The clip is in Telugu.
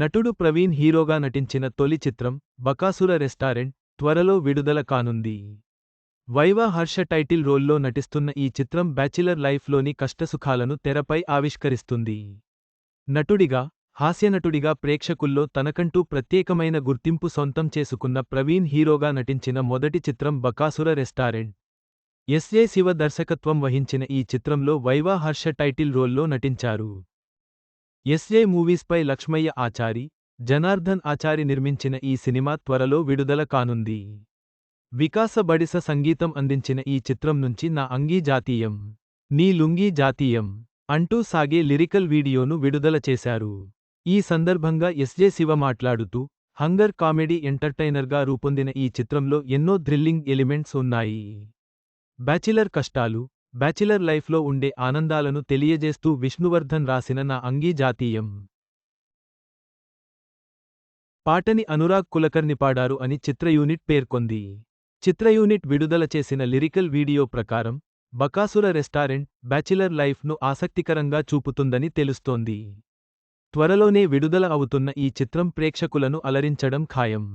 నటుడు ప్రవీణ్ హీరోగా నటించిన తొలి చిత్రం బకాసుర రెస్టారెంట్ త్వరలో విడుదల కానుంది. వైవా హర్ష టైటిల్ రోల్లో నటిస్తున్న ఈ చిత్రం బ్యాచిలర్ లైఫ్లోని కష్టసుఖాలను తెరపై ఆవిష్కరిస్తుంది. నటుడిగా హాస్యనటుడిగా ప్రేక్షకుల్లో తనకంటూ ప్రత్యేకమైన గుర్తింపు సొంతం చేసుకున్న ప్రవీణ్ హీరోగా నటించిన మొదటి చిత్రం బకాసుర రెస్టారెంట్ ఎస్ఏ శివ దర్శకత్వం వహించిన ఈ చిత్రంలో వైవా హర్ష టైటిల్ రోల్లో నటించారు. ఎస్ఏ మూవీస్పై లక్ష్మయ్య ఆచారి జనార్దన్ ఆచారి నిర్మించిన ఈ సినిమా త్వరలో విడుదల కానుంది. వికాస బడిస సంగీతం అందించిన ఈ చిత్రం నుంచి నా అంగీ జాతీయం నీ లుంగీ జాతీయం అంటూ సాగే లిరికల్ వీడియోను విడుదల చేశారు. ఈ సందర్భంగా ఎస్జే శివ మాట్లాడుతూ హంగర్ కామెడీ ఎంటర్టైనర్గా రూపొందిన ఈ చిత్రంలో ఎన్నో థ్రిల్లింగ్ ఎలిమెంట్స్ ఉన్నాయి. బ్యాచిలర్ కష్టాలు బ్యాచిలర్ లైఫ్లో ఉండే ఆనందాలను తెలియజేస్తూ విష్ణువర్ధన్ రాసిన నా అంగీ జాతీయం పాటని అనురాగ్ కులకర్ని పాడారు అని చిత్ర యూనిట్ పేర్కొంది. చిత్ర యూనిట్ విడుదల చేసిన లిరికల్ వీడియో ప్రకారం బకాసుర రెస్టారెంట్ బ్యాచిలర్ లైఫ్ను ఆసక్తికరంగా చూపుతుందని తెలుస్తోంది. త్వరలోనే విడుదల అవుతున్న ఈ చిత్రం ప్రేక్షకులను అలరించడం ఖాయం.